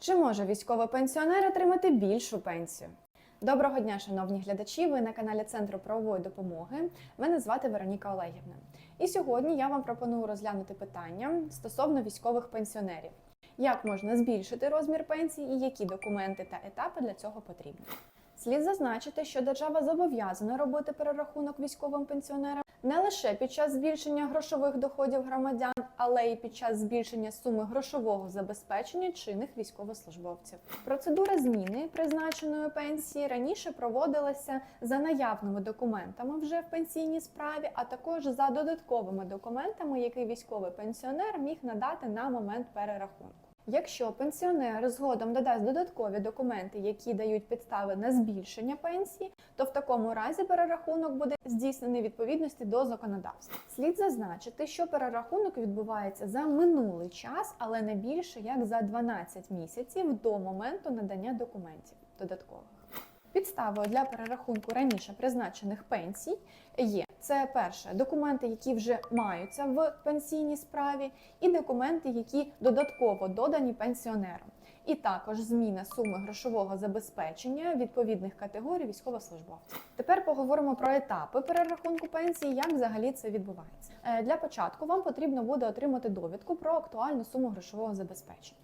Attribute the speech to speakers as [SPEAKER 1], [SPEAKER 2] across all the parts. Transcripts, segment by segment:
[SPEAKER 1] Чи може військовий пенсіонер отримати більшу пенсію? Доброго дня, шановні глядачі! Ви на каналі Центру правової допомоги. Мене звати Вероніка Олегівна. І сьогодні я вам пропоную розглянути питання стосовно військових пенсіонерів. Як можна збільшити розмір пенсії і які документи та етапи для цього потрібні? Слід зазначити, що держава зобов'язана робити перерахунок військовим пенсіонерам не лише під час збільшення грошових доходів громадян, але й під час збільшення суми грошового забезпечення чинних військовослужбовців. Процедура зміни призначеної пенсії раніше проводилася за наявними документами вже в пенсійній справі, а також за додатковими документами, які військовий пенсіонер міг надати на момент перерахунку. Якщо пенсіонер згодом додасть додаткові документи, які дають підстави на збільшення пенсії, то в такому разі перерахунок буде здійснений відповідності до законодавства. Слід зазначити, що перерахунок відбувається за минулий час, але не більше як за 12 місяців до моменту надання документів додаткових. Підставою для перерахунку раніше призначених пенсій є це перше документи, які вже маються в пенсійній справі, і документи, які додатково додані пенсіонерам. І також зміна суми грошового забезпечення відповідних категорій військовослужбовців. Тепер поговоримо про етапи перерахунку пенсії, як взагалі це відбувається. Е, Для початку вам потрібно буде отримати довідку про актуальну суму грошового забезпечення.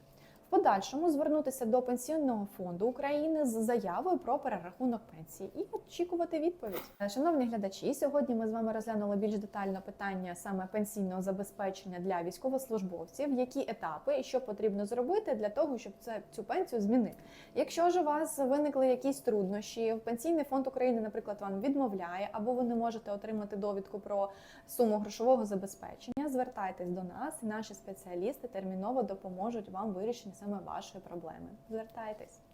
[SPEAKER 1] В подальшому звернутися до Пенсійного фонду України з заявою про перерахунок пенсії. І очікувати відповідь. Е, Шановні глядачі, сьогодні ми з вами розглянули більш детально питання саме пенсійного забезпечення для військовослужбовців, які етапи і що потрібно зробити для того, щоб це цю пенсію змінити. Якщо ж у вас виникли якісь труднощі, Пенсійний фонд України, наприклад, вам відмовляє, або ви не можете отримати довідку про суму грошового забезпечення, звертайтесь до нас, наші спеціалісти терміново допоможуть вам вирішити саме вашої проблеми. Звертайтесь.